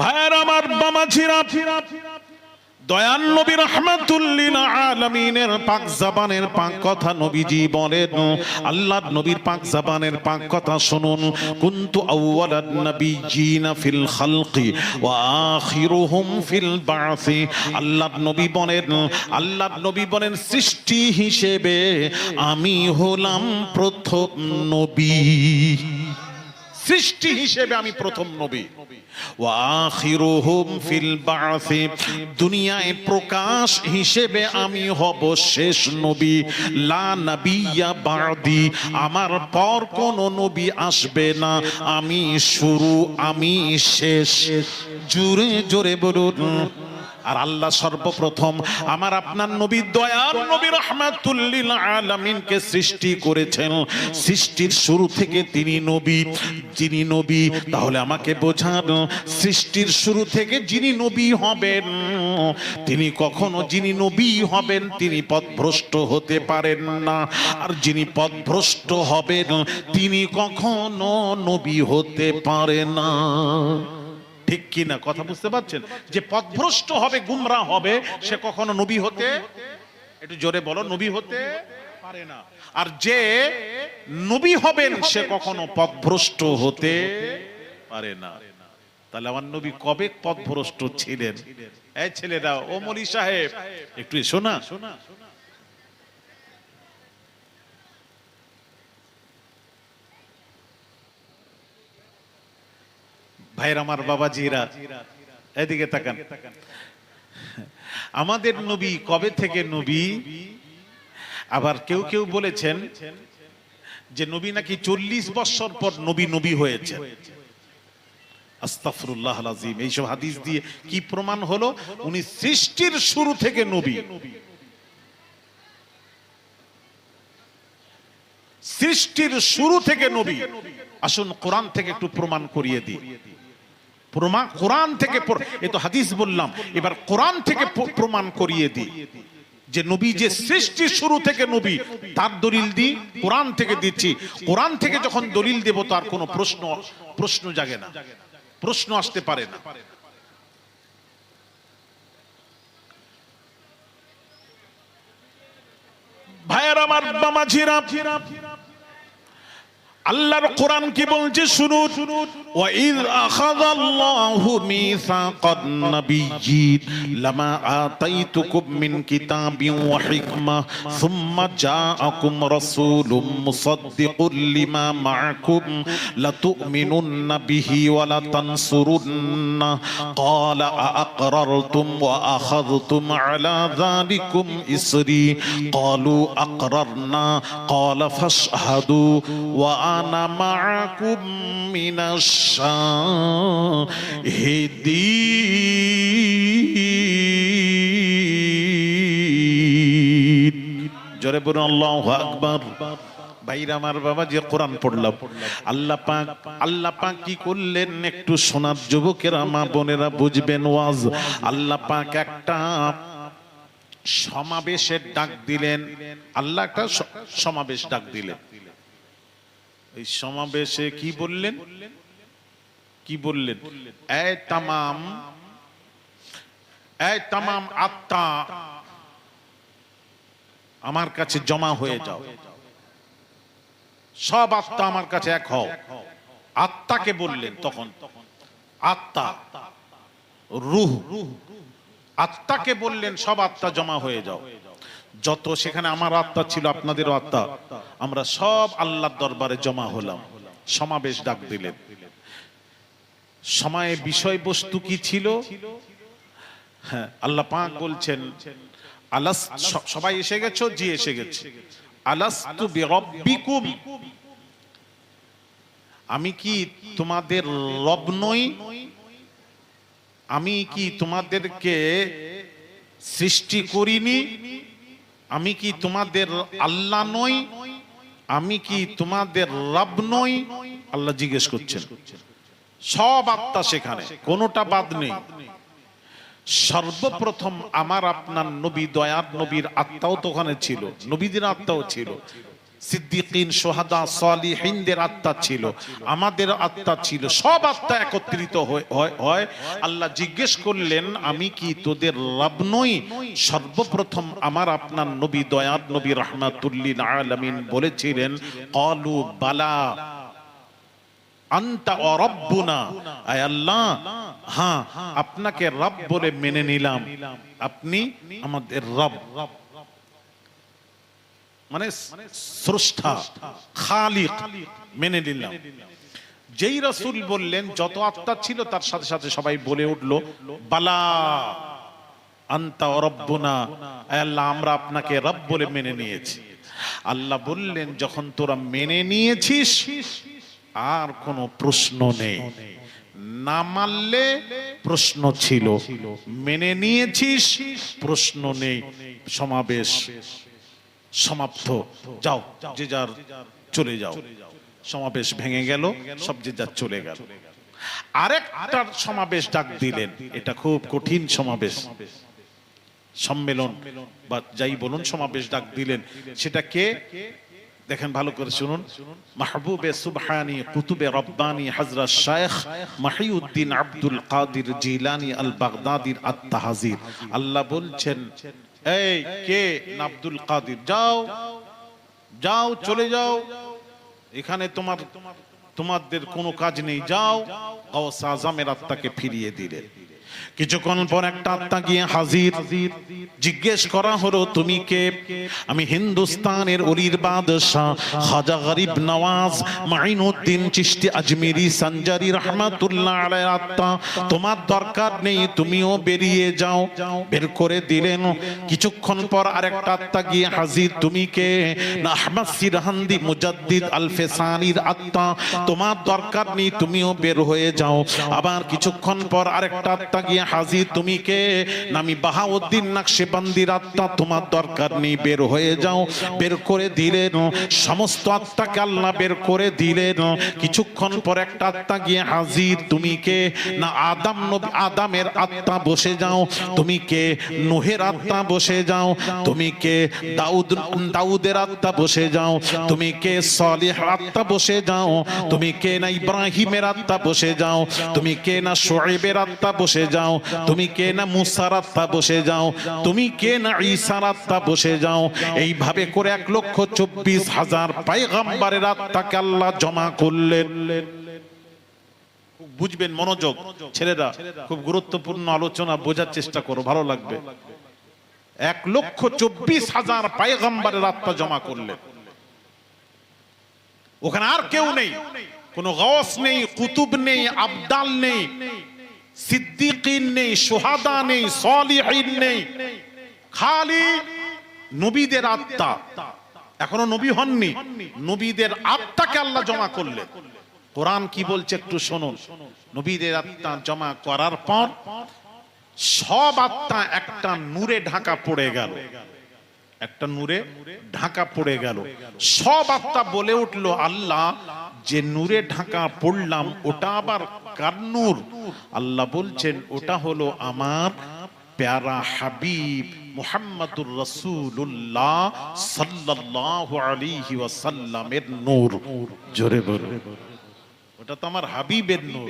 ভাইয়ের আমার বামা ছিরা দয়ান নবী রহমাতুল্লিল আলামিনের পাক জাবানের পাক কথা নবীজি বলেন। আল্লাহর নবীর পাক জাবানের পাক কথা শুনুন। কুনতু আউওয়ালান নাবিয়িনা ফিল খালকি ওয়া আখিরুহুম ফিল বাসি। আল্লাহর নবী বলেন, আল্লাহর নবী বলেন সৃষ্টি হিসেবে আমি হলাম প্রথম নবী। সৃষ্টি হিসেবে আমি প্রথম নবী। ফিল দুনিয়ায় প্রকাশ হিসেবে আমি হব শেষ নবী। লা নাবিয়্যা বাদি। আমার পর কোন নবী আসবে না। আমি শুরু, আমি শেষ। জোরে জোরে বলুন। আর আল্লাহ সর্বপ্রথম আমার আপনার নবী দয়ার নবী রহমাতুল্লিল আলামিনকে সৃষ্টি করেছেন। সৃষ্টির শুরু থেকে তিনি নবী, যিনি নবী, তাহলে আমাকে বোঝান, সৃষ্টির শুরু থেকে যিনি নবী হবেন, তিনি কখনো যিনি নবী হবেন, তিনি পথভ্রষ্ট হতে পারেন না। আর যিনি পথভ্রষ্ট হবেন, তিনি কখনো নবী হতে পারে না। ঠিক কি না কথা বুঝতে পারছেন? যে পথভ্রষ্ট হবে গুমরা হবে, সে কখনো নবী হতে? একটু জোরে বলো, নবী হতে পারে না। আর যে নবী হবেন, সে কখনো পথভ্রষ্ট হতে পারে না। তাহলে আমার নবী কবে পথভ্রষ্ট ছিলেন? এই ছেলেরা, ও মলি সাহেব, একটু শোনা। না ভাইয়ের আমার বাবাজিরা। এদিকে তাকান। আমাদের নবী কবে থেকে নবী? আবার কেউ কেউ বলেছেন যে নবী নাকি চল্লিশ বছর পর নবী নবী হয়েছে। আস্তাফরুল্লাহ আজিম এইসব হাদিস দিয়ে কি প্রমাণ হলো? উনি সৃষ্টির শুরু থেকে নবী। সৃষ্টির শুরু থেকে নবী। আসুন কোরআন থেকে একটু প্রমাণ করিয়ে দিই। প্রমাণ কোরআন থেকে এ তো হাদিস বললাম। এবার কোরআন থেকে প্রমাণ করিয়ে দিই। যে নবী যে সৃষ্টি শুরু থেকে নবী, তার দলিল দি কোরআন থেকে দিচ্ছি। কোরআন থেকে যখন দলিল দেব তার কোনো প্রশ্ন প্রশ্ন জাগে না। প্রশ্ন আসতে পারে না। আল্লাহর কোরআন কি বলছে শুনুন। ওয়া ইয আখাযাল্লাহু মিসাকান নাবিয়্যিন লামা আতাইতুকুম মিন কিতাবিন ওয়া হিকমা সুম্মা জাআকুম রাসূলুম মুসাদ্দিকুল লিমা মা'আকুম লাতু'মিনুন্না বিহি ওয়া লাতানসুরুন্না ক্বালা আআকরারতুম ওয়া আখাযতুম আলা যালিকুম ইসরি ক্বালু আকরারনা ক্বালা ফাশহাদু ওয়া আনা শাহিদিন। জোরে বলুন, আল্লাহু আকবার। ভাইরা আমার বাবা, যে কোরআন পড়লাম। আল্লাহ পাক আল্লাহ পাক কি করলেন? একটু সোনার যুবকেরা, মা বোনেরা বুঝবেন ওয়াজ। আল্লাহ পাক একটা সমাবেশের ডাক দিলেন। আল্লাহ একটা সমাবেশ ডাক দিলেন। এই সমাবেশে কি বললেন? কি বললেন? এই আত্মা আমার কাছে জমা হয়ে যাও। সব আত্মা আমার কাছে এক হও। আত্মাকে বললেন তখন। আত্মা, রুহ। আত্মাকে বললেন, সব আত্মা জমা হয়ে যাও। যত সেখানে আমার আত্মা ছিল আপনাদের আত্মা, আমরা সব আল্লাহর দরবারে জমা হলাম। সমাবেশ ডাক দিলেন। সময়ে বিষয়বস্তু কি ছিল? হ্যাঁ আল্লাহ পাক বলছেন, আলাস সবাই এসে গেছো? জি, এসে গেছে। আলাস্তু বিরব্বিকুম। আমি কি তোমাদের রব নই? আমি কি তোমাদেরকে সৃষ্টি করিনি? আমি কি তোমাদের আল্লাহ নই? আমি কি তোমাদের রব নই? আল্লাহ জিজ্ঞেস করছেন। সব আত্মা সেখানে, কোনোটা বাদ নেই। সর্বপ্রথম আমার আপনার নবী, দয়ার নবীর আত্মাও তো ওখানে ছিল, নবীদের আত্মাও ছিল। সিদ্দিকিন, সোহাদা, সালিহিনদের আত্মা ছিল, আমাদের আত্মা ছিল, সব আত্মা একত্রিত হয়- আল্লাহ জিজ্ঞেস করলেন, আমি কি তোদের রব নই? সর্বপ্রথম আমার আপনার নবী দয়াত নবী রহমাতুল্লিল আলামিন বলেছিলেন অলু বালা আন্তা অরব্বুনা আয় আল্লাহ হ্যাঁ আপনাকে রব বলে মেনে নিলাম। আপনি আমাদের রব। মানে স্রষ্টা, খালিক মেনে নিলাম। যেই রাসূল বললেন, যত আত্মা ছিল তার সাথে সাথে সবাই বলে উঠল, বালা, আন্তা রব্বুনা। আয় আল্লাহ, আমরা আপনাকে রব বলে মেনে নিয়েছি। আল্লাহ বললেন, যখন তোরা মেনে নিয়েছিস আর কোনো প্রশ্ন নেই। না মানলে প্রশ্ন ছিল। মেনে নিয়েছিস, প্রশ্ন নেই। সমাবেশ সমাপ্ত। যাও, যে যার চলে যাও। সমাবেশ ভেঙে গেল, সব যে যার চলে গেল। আরেকটা সমাবেশ ডাক দিলেন। এটা খুব কঠিন সমাবেশ। সম্মেলন বা যাই বলুন, সমাবেশ ডাক দিলেন। সেটা কে? দেখেন ভালো করে শুনুন। মাহবুবে সুবহানি কুতুবে রব্বানি হযরত শাইখ মাহিউদ্দিন আব্দুল কাদির জিলানি আল বাগদাদির আত-তাহজির। আল্লাহ বলছেন, এই কে আব্দুল কাদির? যাও যাও, চলে যাও। এখানে তোমার, তোমাদের কোনো কাজ নেই। যাও গাউস আজমের আত্মাকে ফিরিয়ে দিলে। কিছুক্ষণ পর একটা আত্মা গিয়ে হাজির। জিজ্ঞেস করা হলো, তুমি কে? আমি হিন্দুস্তানের অলির বাদশাহ নওয়াজ মাইনুদ্দিন চিশতি আজমিরি, সঞ্জারি রহমাতুল্লাহ আত্মা। তোমার দরকার নেই, তুমিও বেরিয়ে যাও। বের করে দিলেন। কিছুক্ষণ পর আরেকটা আত্মা গিয়ে হাজির, তুমি কে? না, আহমদ সিরহান্দি মুজাদ্দিদ আল ফেসানির আত্মা। তোমার দরকার নেই, তুমিও বের হয়ে যাও। আবার কিছুক্ষণ পর আরেকটা আত্মা গিয়ে হাজির তুমি কে? আমি বাহাউদ্দিন নাকশেবান্দির আত্মা, তোমার দরকার নেই, বের হয়ে যাও, বের করে দিলেন সমস্ত আত্মাকে আল্লাহ বের করে দিলেন কিছুক্ষণ পর একটা আত্মা গিয়ে হাজির তুমি কে? না, আদাম আদামের আত্মা বসে যাও, তুমি কে? নোহের আত্মা বসে যাও, তুমি কে? দাউদ, দাউদের আত্মা বসে যাও, তুমি কে? সালেহ আত্মা বসে যাও, তুমি কে? না, ইব্রাহিমের আত্মা বসে যাও, তুমি কে? না, শোয়েবের আত্মা বসে যাও। তুমি কে না মুসার আত্মা বসে যাও। তুমি কে না ঈসার আত্মা বসে যাও। এইভাবে করে এক লক্ষ চব্বিশ হাজার পাইগাম্বারের আত্মাকে আল্লাহ জমা করলেন। বুঝবেন মনোযোগ। ছেলেরা, খুব গুরুত্বপূর্ণ আলোচনা বোঝার চেষ্টা করো, ভালো লাগবে। এক লক্ষ চব্বিশ হাজার পায়গাম্বারের আত্মা জমা করলেন। ওখানে আর কেউ নেই। কোন গস নেই, কুতুব নেই, আবদাল নেই। সিদ্দিকিন নেই, সোহাদা নেই, সলিহিন নেই। খালি নবীদের আত্মা। এখনও নবী হননি, নবীদের আত্মাকে আল্লাহ জমা করলেন। কোরআন কি বলছে একটু শুনুন। নবীদের আত্মা জমা করার পর সব আত্মা একটা নূরে ঢাকা পড়ে গেল। একটা নূরে ঢাকা পড়ে গেল। সব আত্মা বলে উঠল, আল্লাহ, যে নূরে ঢাকা পড়লাম, ওটা আবার কার নূর আল্লাহ বলছেন, ওটা হলো আমার প্যারা হাবিব মুহাম্মাদুর রাসূলুল্লাহ সাল্লাল্লাহু আলাইহি ওয়াসাল্লামের নূর। জোরে বলো। ওটা তো আমার হাবিবের নূর।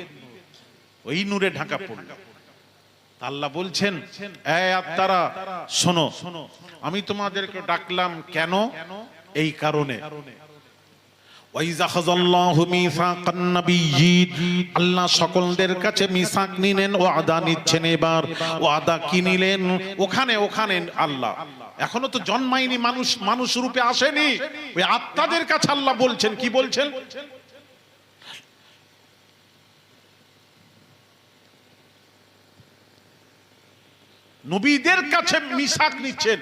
ওই নূরে ঢাকা পড়ল। আল্লাহ বলছেন, এই আত্মারা, শোনো, আমি তোমাদেরকে ডাকলাম কেন? এই কারণে। আল্লাহ সকলদের কাছে নিলেন ও আদা নিচ্ছেন এবার। ও কি নিলেন? ওখানে ওখানে আল্লাহ। এখনও তো জন্মায়নি মানুষ মানুষ রূপে আসেনি। ওই আত্মাদের কাছে আল্লাহ বলছেন, কি বলছেন? নবীদের কাছে মিশাক নিচ্ছেন।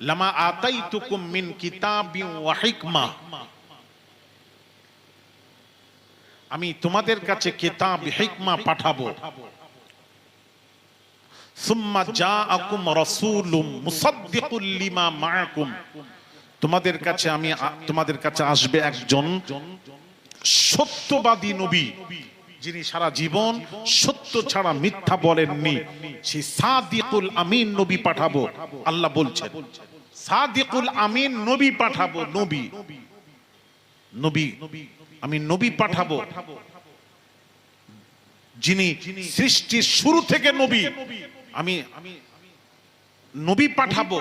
লামা আতাইতুকুম মিন কিতাবিন ওয়া হিকমা। আমি তোমাদের কাছে কিতাব, হিকমা পাঠাবো। সুম্মা জাআকুম রাসূলুম মুসাদ্দিকুল লিমা মাআকুম। তোমাদের কাছে আমি তোমাদের কাছে আসবে একজন সত্যবাদী নবী। যিনি সারা জীবন সত্য ছাড়া মিথ্যা বলেননি, সেই সাদিকুল আমিন নবী পাঠাবো। আল্লাহ বলছেন, সাদিকুল আমিন নবী পাঠাবো, নবী। নবী, আমি নবী পাঠাবো। যিনি সৃষ্টির শুরু থেকে নবী, আমি নবী পাঠাবো।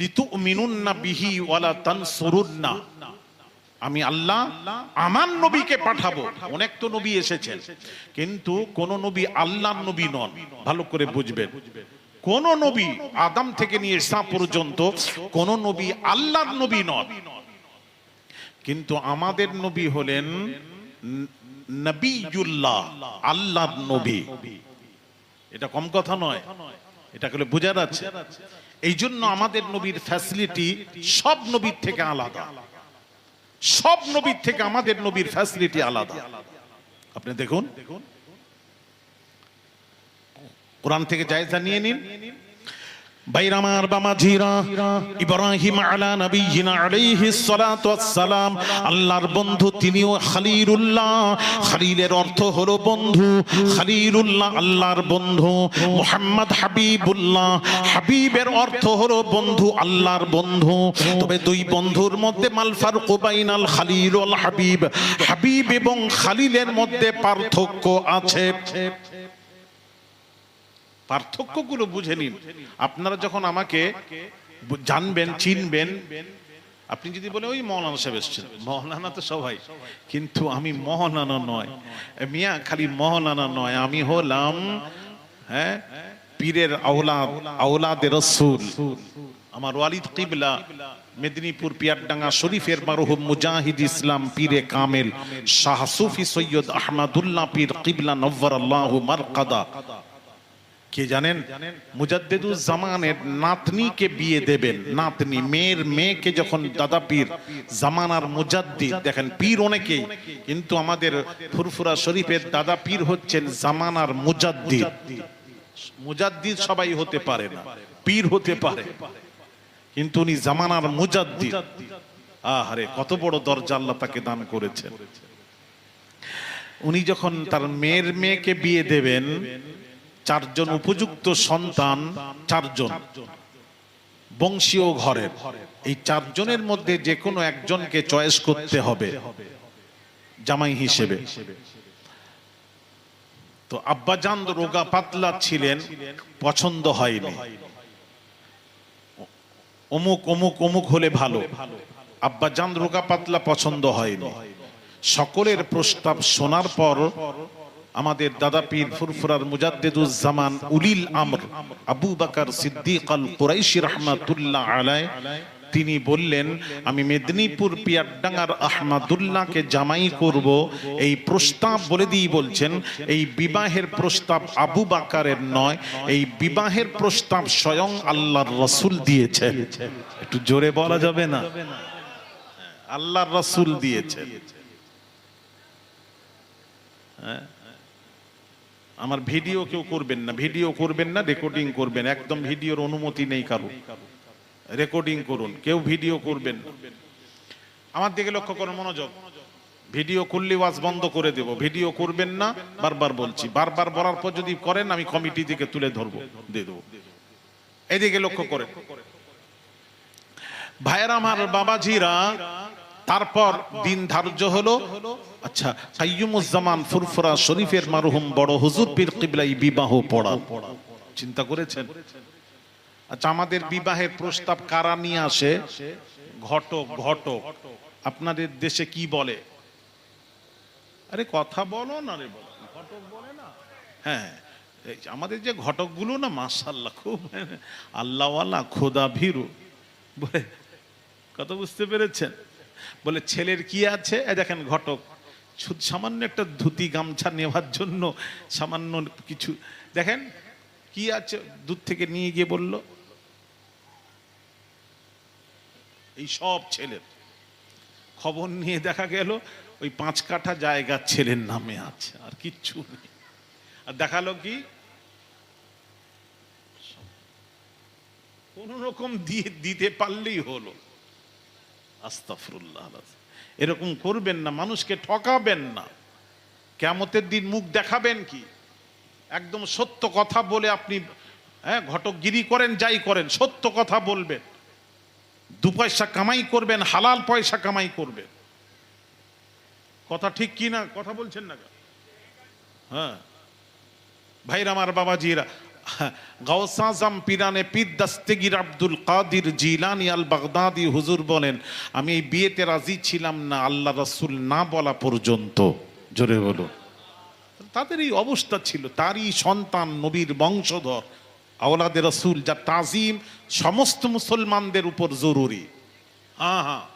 লিতুমিনুন্না বিহি ওয়ালা তানসুরুন্না। আমি আল্লাহ আমার নবীকে পাঠাবো। অনেক তো নবী এসেছেন। কিন্তু কোন নবী আল্লাহর নবী নন। ভালো করে বুঝবেন। কোন নবী আদম থেকে নিয়ে ঈসা পর্যন্ত কোন নবী আল্লাহর নবী নন। কিন্তু আমাদের নবী হলেন ন- নবিয়ুল্লাহ আল্লাহর নবী। এটা কম কথা নয়। এটা করে বোঝা যাচ্ছে। এই জন্য আমাদের নবীর ফ্যাসিলিটি সব নবীর থেকে আলাদা। সব নবীর থেকে আমাদের নবীর ফ্যাসিলিটি আলাদা। আপনি দেখুন। কোরআন থেকে জায়জা নিয়ে নিন। বাইরামার বামাজিরা ইব্রাহিম আলা নবিয়িনা আলাইহিস সালাতু ওয়াসসালাম, আল্লাহর বন্ধু তিনিও খলিলুল্লাহ। খলিলের অর্থ হলো বন্ধু। খলিলুল্লাহ আল্লাহর বন্ধু। মুহাম্মদ হাবিবুল্লাহ। হাবিবের অর্থ হলো বন্ধু, আল্লাহর বন্ধু। তবে দুই বন্ধুর মধ্যে মাল ফারকু বাইনাল খলিল ওয়াল হাবিব। হাবিব এবং খলিলের মধ্যে পার্থক্য আছে। পার্থক্যগুলো বুঝে নিন। আপনারা যখন আমাকে জানবেন, চিনবেন, আপনি যদি বলে ওই মৌলানা সাহেব এসছেন। মৌলানা তো সবাই, কিন্তু আমি মহানানা নয়। মিয়া খালি মহানানা নয়, আমি হলাম হ্যাঁ পীরের আওলাদ আওলাদে রসুল। আমার ওয়ালিদ কিবলা, মেদিনীপুর পিয়ারডাঙ্গা শরীফের মারহুম মুজাহিদ ইসলাম পীরে কামেল, শাহ সুফি সৈয়দ আহমদুল্লাহ পীর কিবলা নব্বর আল্লাহ মারকাদা। কে জানেন? মুজাদ্দেদুল জামানের নাতনিকে বিয়ে দেবেন। নাতনি, মেয়ের মেয়েকে যখন দাদা পীর জামানার মুজাদ্দিদ, দেখেন পীর অনেকেই, কিন্তু আমাদের ফুরফুরা শরীফের দাদা পীর হচ্ছেন জামানার মুজাদ্দিদ। মুজাদ্দিদ সবাই হতে পারে না, পীর হতে পারে, কিন্তু উনি জামানার মুজাদ্দিদ। আহারে, কত বড় দরজা আল্লাহ তাকে দান করেছেন। উনি যখন তার মেয়ের মেয়েকে বিয়ে দেবেন চারজন উপযুক্ত সন্তান, চারজন। বংশীয় ঘরের। এই চারজনের মধ্যে যে কোনো একজনকে চয়েস করতে হবে, জামাই হিসেবে। তো আব্বাজান রোগা পাতলা ছিলেন, পছন্দ হয়নি। অমুক অমুক অমুক হলে ভালো। আব্বাজান রোগা পাতলা পছন্দ হয়নি। সকলের প্রস্তাব শোনার পর আমাদের দাদা পীর ফুরফুরার মুজাদ্দেদুজ্জামান উলিল আমর আবু বাকার সিদ্দিক আল কুরাইশি রহমাতুল্লাহ আলাই, তিনি বললেন, আমি মেদিনীপুর পিয়ারডাঙ্গার আহমাদুল্লাহকে জামাই করব। এই প্রস্তাব বলে দিয়ে বলছেন, এই বিবাহের প্রস্তাব আবু বাকারের নয়, এই বিবাহের প্রস্তাব স্বয়ং আল্লাহর রসুল দিয়েছে। একটু জোরে বলা যাবে না? আল্লাহর রসুল দিয়েছেন আমার ভিডিও কেউ করবেন না, ভিডিও করবেন না রেকর্ডিং করবেন, একদম ভিডিওর অনুমতি নেই কারও। রেকর্ডিং করুন, কেউ ভিডিও করবেন আমার দিকে লক্ষ্য করুন, মনোযোগ। ভিডিও করলে ওয়াজ বন্ধ করে দেব, ভিডিও করবেন না, বারবার বলছি। বারবার বলার পর যদি করেন, আমি কমিটি থেকে তুলে ধরবো, দিয়ে দেবো। এদিকে লক্ষ্য করেন। ভাইয়ের, আমার বাবাজিরা তারপর দিন ধার্য হলো আচ্ছা কাইয়ুমুজ্জামান ফুরফুরা শরীফের মারহুম বড় হুজুর পীর কিবলাই বিবাহ পড়া। চিন্তা করেছেন? আচ্ছা আমাদের বিবাহের প্রস্তাব কারা নিয়ে আসে? ঘটক ঘটক। আপনাদের দেশে কি বলে? আরে, কথা বলো না রে বলো। ঘটক বলে না? হ্যাঁ আমাদের যে ঘটকগুলো না মাশাল্লাহ খুব আল্লাহওয়ালা খোদা ভীরু বলে কত বুঝতে পেরেছেন? বলে, ছেলের কি আছে? এ দেখেন ঘটক। সামান্য একটা ধুতি গামছা নেওয়ার জন্য সামান্য কিছু, দেখেন কি আছে? দূর থেকে নিয়ে গিয়ে বলল, এই সব ছেলের খবর নিয়ে দেখা গেল, ওই পাঁচ কাঠা জায়গা ছেলের নামে আছে, আর কিচ্ছু নেই। আর দেখাল কি? কোন রকম দিয়ে দিতে পারলেই হলো। আস্তাফরুল্লাহ এরকম করবেন না, মানুষকে ঠকাবেন না। কেমতের দিন মুখ দেখাবেন কি? একদম সত্য কথা বলে আপনি হ্যাঁ ঘটকগিরি করেন, যাই করেন, সত্য কথা বলবেন। দু পয়সা কামাই করবেন, হালাল পয়সা কামাই করবেন। কথা ঠিক কি না? কথা বলছেন না হ্যাঁ। ভাইরা, আমার বাবাজিরা গাউসাজম পিরানে পীর দাস্তেগির আব্দুল কাদির জিলানি আল বাগদাদি হুজুর বলেন, আমি এই বিয়েতে রাজি ছিলাম না, আল্লাহ রাসূল না বলা পর্যন্ত। জোরে বলো তাদের এই অবস্থা ছিল, তারই সন্তান, নবীর বংশধর। আওলাদের রসুল, যা তাজিম, সমস্ত মুসলমানদের উপর জরুরি। হ্যাঁ হ্যাঁ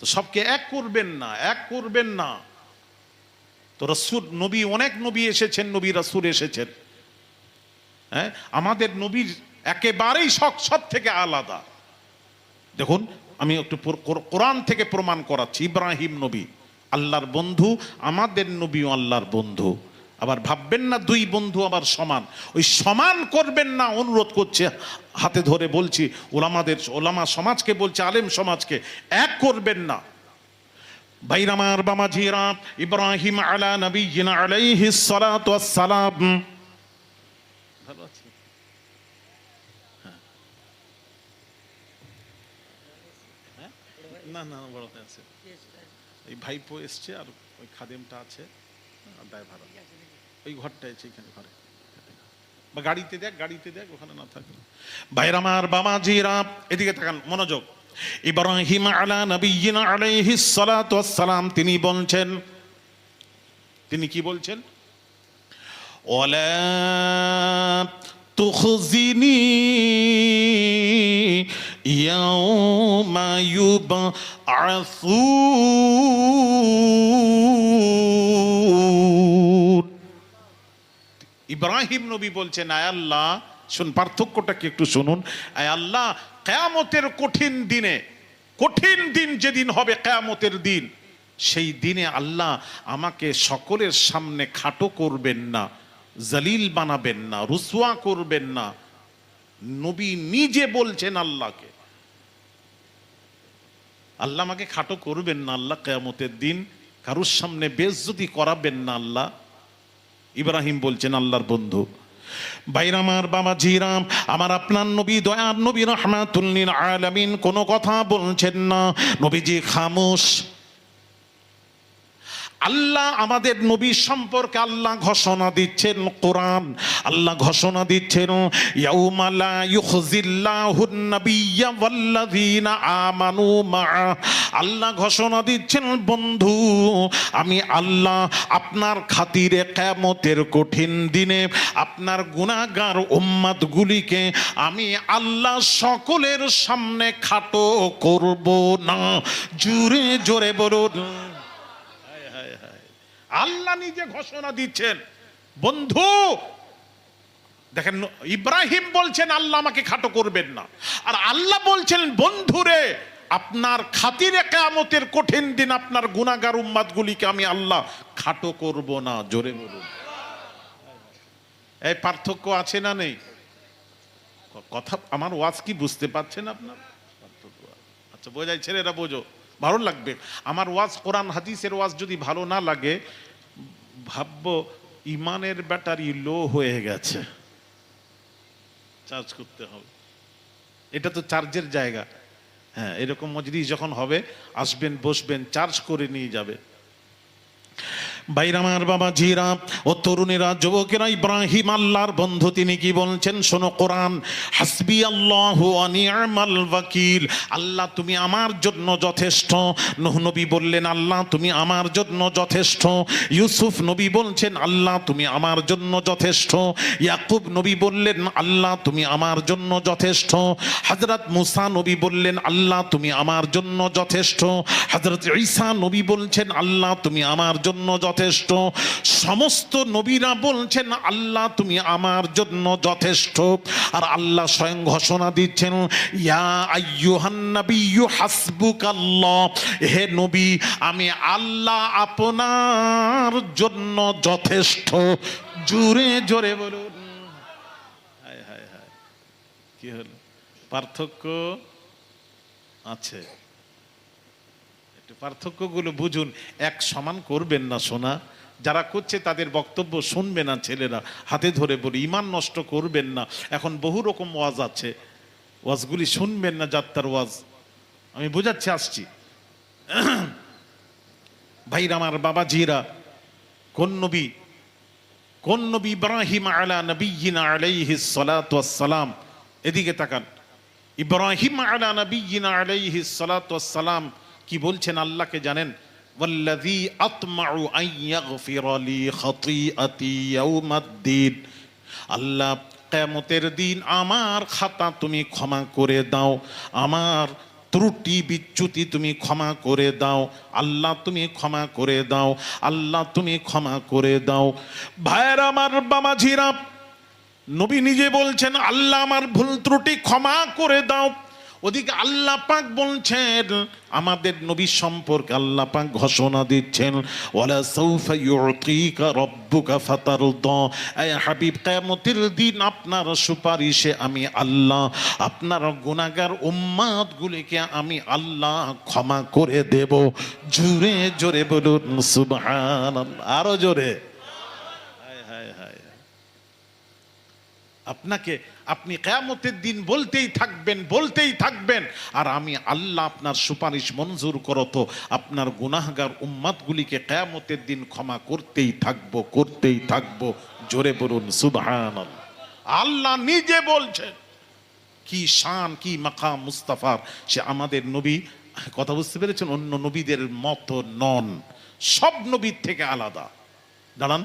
তো সবকে এক করবেন না, এক করবেন না। তো রসুল, নবী, অনেক নবী এসেছেন, নবী রসুল এসেছেন। হ্যাঁ? আমাদের নবীর একেবারেই সব সব থেকে আলাদা। দেখুন, আমি একটু কোরআন থেকে প্রমাণ করাচ্ছি, ইব্রাহিম নবী আল্লাহর বন্ধু, আমাদের নবীও আল্লাহর বন্ধু। আবার ভাববেন না দুই বন্ধু আবার সমান। ওই সমান করবেন না, অনুরোধ করছে, হাতে ধরে বলছি, ওলামাদের, ওলামা সমাজকে বলছে, আলেম সমাজকে, এক করবেন না। বাইরামার বামাজিরা, ইব্রাহিম আলা নবীনা আলাইহিস সালাম। ভালো আছে? না না বড়তে আছে। এই ভাইপো এসছে আর ওই খাদেমটা আছে, আর ভাড়া ওই ঘরটা আছে এখানে, ঘরে। বা গাড়িতে দেখ গাড়িতে দেখ, ওখানে না থাকে বাইরামার বাবাজিরা এদিকে তাকান, মনোযোগ। ইব্রাহিম আলা নবিয়িনা আলাইহিস সালাতু ওয়াস সালাম, তিনি বলছেন, তিনি কি বলছেন? ولا تخزني يوم يبعثون ইব্রাহিম নবী বলছেন আয় আল্লাহ শুন পার্থক্যটা কি একটু শুনুন আয় আল্লাহ কেয়ামতের কঠিন দিনে কঠিন দিন যেদিন হবে কেয়ামতের দিন সেই দিনে আল্লাহ আমাকে সকলের সামনে খাটো করবেন না জলিল বানাবেন না রুসুয়া করবেন না। নবী নিজে বলছেন আল্লাহকে। আল্লাহ আমাকে খাটো করবেন না আল্লাহ কেয়ামতের দিন। কারুর সামনে বেজ্জতি করাবেন না আল্লাহ। ইব্রাহিম বলছেন, আল্লাহর বন্ধু বাইরামার বাবা জিরাম আমার আপনার নবী, দয়ার নবী রহমাতুল্লিন আলামিন কোনো কথা বলছেন না। নবীজি খামোশ। আল্লাহ আমাদের নবী সম্পর্কে আল্লাহ ঘোষণা দিচ্ছেন কোরআন। আল্লাহ ঘোষণা দিচ্ছেন আমানু মা আল্লাহ ঘোষণা দিচ্ছেন, বন্ধু, আমি আল্লাহ আপনার খাতিরে কিয়ামতের কঠিন দিনে আপনার গুনাহগার উম্মতগুলিকে আমি আল্লাহ সকলের সামনে খাটো করব না। জোরে জোরে বলুন আল্লাহ নিজে ঘোষণা দিচ্ছেন, বন্ধু, দেখেন, ইব্রাহিম বলছেন, আল্লাহ আমাকে খাটো করবেন না। আর আল্লাহ বলছেন বন্ধুরে আপনার খাতিরে কেয়ামতের কঠিন দিন আপনার গুনাগার উম্মাদগুলিকে আমি আল্লাহ খাটো করব না। জোরে বলুন। এই পার্থক্য আছে না নেই? কথা, আমার ওয়াজ কি বুঝতে পারছেন আপনার? পার্থক্য আচ্ছা বোঝাই, ছেলেরা বোঝো। ভালো লাগবে। আমার ওয়াজ, কোরআন, হাদিসের ওয়াজ যদি ভালো না লাগে, ভাবব ইমানের ব্যাটারি লো হয়ে গেছে। চার্জ করতে হবে। এটা তো চার্জের জায়গা। হ্যাঁ এরকম মজলিস যখন হবে, আসবেন, বসবেন চার্জ করে নিয়ে যাবে। বাইরামার বাবা জিরা ও তরুণেরা যুবকেরা ইব্রাহিম আল্লাহর বন্ধু, তিনি কি বলছেন? শোনো কোরআন, হাসবি আল্লাহ ওয়াকিল। আল্লাহ তুমি আমার জন্য যথেষ্ট। নূহ নবী বললেন, আল্লাহ তুমি আমার জন্য যথেষ্ট। ইউসুফ নবী বলছেন, আল্লাহ তুমি আমার জন্য যথেষ্ট। ইয়াকুব নবী বললেন, আল্লাহ তুমি আমার জন্য যথেষ্ট। হযরত মুসা নবী বললেন, আল্লাহ তুমি আমার জন্য যথেষ্ট। হযরত ঈসা নবী বলছেন, আল্লাহ তুমি আমার জন্য যথেষ্ট। সমস্ত নবীরা বলছেন, আল্লাহ, তুমি আমার জন্য যথেষ্ট। আর আল্লাহ স্বয়ং ঘোষণা দিচ্ছেন হে নবী, আমি আল্লাহ আপনার জন্য যথেষ্ট। জোরে জোরে বলুন। হায় হায় হায়, কি হলো? পার্থক্য আছে। পার্থক্যগুলো বুঝুন, এক সমান করবেন না সোনা। যারা করছে তাদের বক্তব্য শুনবে না ছেলেরা। হাতে ধরে বলি, ইমান নষ্ট করবেন না। এখন বহু রকম ওয়াজ আছে। ওয়াজগুলি শুনবেন না যাত্রার ওয়াজ। আমি বোঝাচ্ছি, আসছি। ভাইরা আমার বাবা জিরা কোন নবী কোন নবী ইব্রাহিম আলা নবীনা আলাইহি ওয়াসসালাম? এদিকে তাকান। ইব্রাহিম আলা নবীনা আলাইহি ওয়াসসালাম কি বলছেন আল্লাহকে জানেন? আল্লাহ, কিয়ামতের দিন আমার খাতা তুমি ক্ষমা করে দাও, আমার ত্রুটি বিচ্যুতি তুমি ক্ষমা করে দাও, আল্লাহ তুমি ক্ষমা করে দাও, আল্লাহ তুমি ক্ষমা করে দাও। ভাইয়ের আমার বামাঝিরা নবী নিজে বলছেন, আল্লাহ আমার ভুল ত্রুটি ক্ষমা করে দাও। ওদিকে আল্লাহ পাক বলছেন, আমাদের নবী সম্পর্কে আল্লাহ পাক ঘোষণা দিচ্ছেন, ওয়ালা সাউফা ইউতিকা রাব্বুকা ফাতারদা। এই হাবিব, কিয়ামতের দিন আপনার সুপারিশে আমি আল্লাহ, আপনার গুনাহগার উম্মাদগুলিকে আমি আল্লাহ ক্ষমা করে দেব। জোরে জোরে বলুন, সুবহানাল্লাহ। আরও জোরে হায় হায় হায় আপনাকে আপনি কেয়ামতের দিন বলতেই থাকবেন বলতেই থাকবেন। আর আমি আল্লাহ আপনার সুপারিশ মঞ্জুর করতো, আপনার গুনাহগার উম্মাদগুলিকে কেয়ামতের দিন ক্ষমা করতেই থাকব করতেই থাকব। জোরে বলুন সুবহান আল্লাহ নিজে বলছেন, কি শান, কি মাকাম মুস্তাফার, সে আমাদের নবী, কথা বুঝতে পেরেছেন? অন্য নবীদের মতো নন, সব নবীর থেকে আলাদা। দাঁড়ান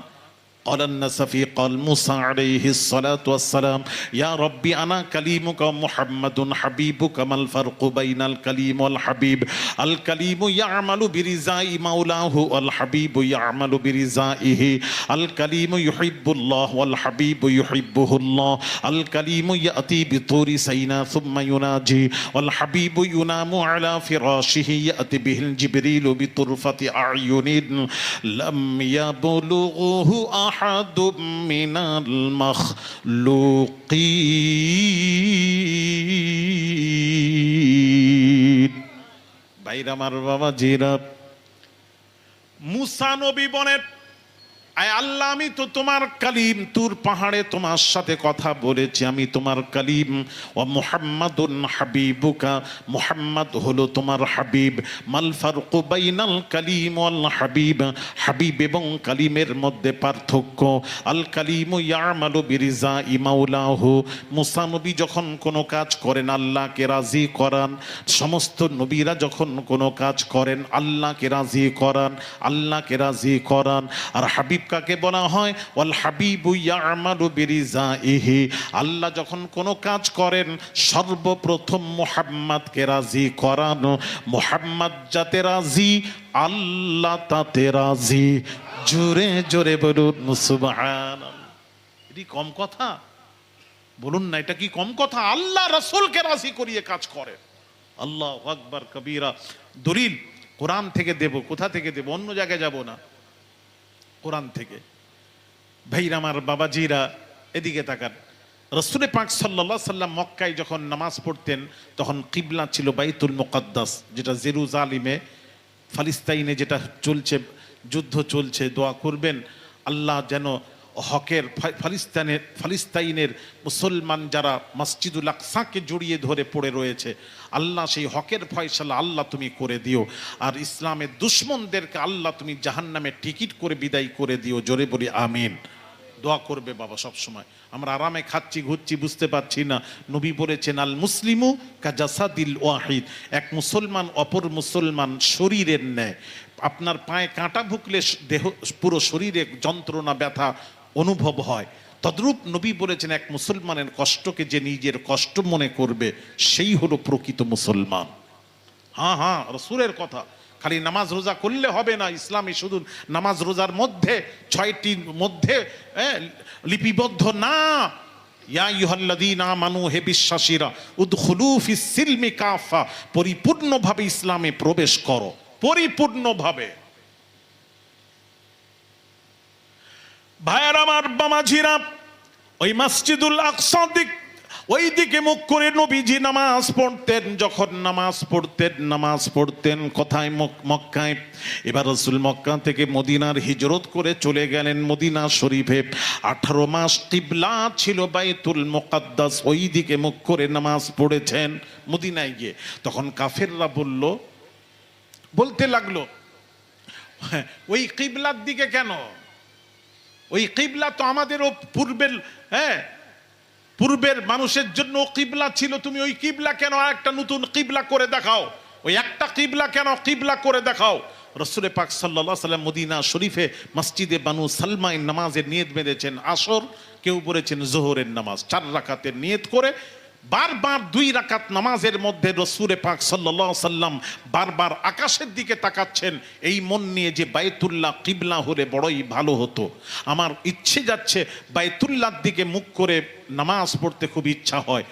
قال النسفي قال موسى عليه الصلاة والسلام يا ربي أنا كليمك محمد حبيبك ما الفرق بين الكليم والحبيب؟ الكليم يعمل برزاء مولاه والحبيب يعمل برزائه. الكليم يحب الله والحبيب يحبه الله. الكليم يأتي بطور سينا ثم يناجي. والحبيب ينام على فراشه يأتي به الجبريل بطرفة أعين. لم يبلغه أحد من المخلوقين বাইর আমার বাবা জিরা মুসা নবী বনের আয় আল্লাহ, আমি তো তোমার কালিম। তুর পাহাড়ে তোমার সাথে কথা বলেছি। আমি তোমার কালিম। ও মুহাম্মাদুন হাবিবুকা। মোহাম্মদ হলো তোমার হাবিব। মাল ফারকু কালিম ওয়াল হাবিব। হাবিব এবং কালিমের মধ্যে পার্থক্য। আল কালিম ইয়ামালু বিরিজা ইমাউলাহু মুসা নবী যখন কোনো কাজ করেন, আল্লাহকে রাজি করান। সমস্ত নবীরা যখন কোনো কাজ করেন, আল্লাহকে রাজি করান, আল্লাহকে রাজি করান। আর হাবিব কাকে বলা হয়? ওয়াল হাবিবু ইয়ামালু বিরিজাইহি। আল্লাহ যখন কোনো কাজ করেন, সর্বপ্রথম মুহাম্মাদকে রাজি করানো। মুহাম্মদ যাতে রাজি, আল্লাহ তাতে রাজি। জোরে জোরে বলুন, সুবহানাল্লাহ। এটি কম কথা? বলুন না, এটা কি কম কথা? আল্লাহ রসুলকে রাজি করিয়ে কাজ করে আল্লাহ আকবর, কবিরা। দলিল, কোরআন থেকে দেব, কোথা থেকে দেব? অন্য জায়গায় যাব না। কোরআন থেকে। ভাইরা আমার বাবাজিরা এদিকে তাকান। রসুলে পাক সাল্লা সাল্লাম মক্কায় যখন নামাজ পড়তেন, তখন কিবলা ছিল বাইতুল মুকাদ্দাস, যেটা জেরুজালিমে, ফালিস্তাইনে যেটা চলছে, যুদ্ধ চলছে, দোয়া করবেন, আল্লাহ যেন হকের ফালিস্তানের ফালিস্তাইনের মুসলমান যারা মসজিদুল আকসাকে জড়িয়ে ধরে পড়ে রয়েছে, আল্লাহ সেই হকের ফয়সালা আল্লাহ তুমি করে দিও। আর ইসলামের দুশ্মনদেরকে আল্লাহ তুমি জাহান্নামে টিকিট করে বিদায় করে দিও। জোরে বলি, আমিন। দোয়া করবে বাবা সব সময় আমরা আরামে খাচ্ছি, ঘুরছি, বুঝতে পারছি না। নবী বলেছেন, আল মুসলিমু কাজাসাদিল ওয়াহিদ। এক মুসলমান অপর মুসলমান শরীরের ন্যায়। আপনার পায়ে কাঁটা ভুকলে দেহ পুরো শরীরে যন্ত্রণা, ব্যথা অনুভব হয়। তদ্রূপ নবী বলেছেন, এক মুসলমানের কষ্টকে যে নিজের কষ্ট মনে করবে, সেই হলো প্রকৃত মুসলমান। হ্যাঁ হ্যাঁ রসুরের কথা। খালি নামাজ রোজা করলে হবে না ইসলামে শুধু নামাজ রোজার মধ্যে ছয়টির মধ্যে লিপিবদ্ধ না। আমানু, হে বিশ্বাসীরা কাফা, পরিপূর্ণভাবে ইসলামে প্রবেশ করো। পরিপূর্ণভাবে। ভাইয়ার আমার বামাঝিরা ওই মসজিদুল আকসা দিক ওই দিকে মুখ করে নবীজি নামাজ পড়তেন যখন নামাজ পড়তেন নামাজ পড়তেন কথায় মক- মক্কায়। এবার রসুল মক্কা থেকে মদিনার হিজরত করে চলে গেলেন মদিনা শরীফে। আঠারো মাস কিবলা ছিল বাইতুল মোকাদ্দাস ওই দিকে মুখ করে নামাজ পড়েছেন মদিনায় গিয়ে। তখন কাফেররা বলল বলতে লাগল হ্যাঁ, ওই কিবলার দিকে কেন? ওই কিবলা তো আমাদেরও পূর্বের হ্যাঁ? পূর্বের মানুষের জন্য কিবলা ছিল। তুমি ওই কিবলা কেন একটা নতুন কিবলা করে দেখাও? ওই একটা কিবলা কেন কিবলা করে দেখাও? রসুলে পাক সাল্লা সাল্লাম মদিনা শরীফে মসজিদে বানু সালমাই নামাজের নিয়ত বেঁধেছেন। আসর কেউ পড়েছেন জোহরের নামাজ। চার রাখাতের নিয়ত করে বারবার দুই রাকাত নামাজের মধ্যে রসুরে পাক সাল্লাহ সাল্লাম বারবার আকাশের দিকে তাকাচ্ছেন, এই মন নিয়ে যে বায়তুল্লাহ কিবলা হলে বড়ই ভালো হতো। আমার ইচ্ছে যাচ্ছে বায়তুল্লার দিকে মুখ করে নামাজ পড়তে খুব ইচ্ছা হয়।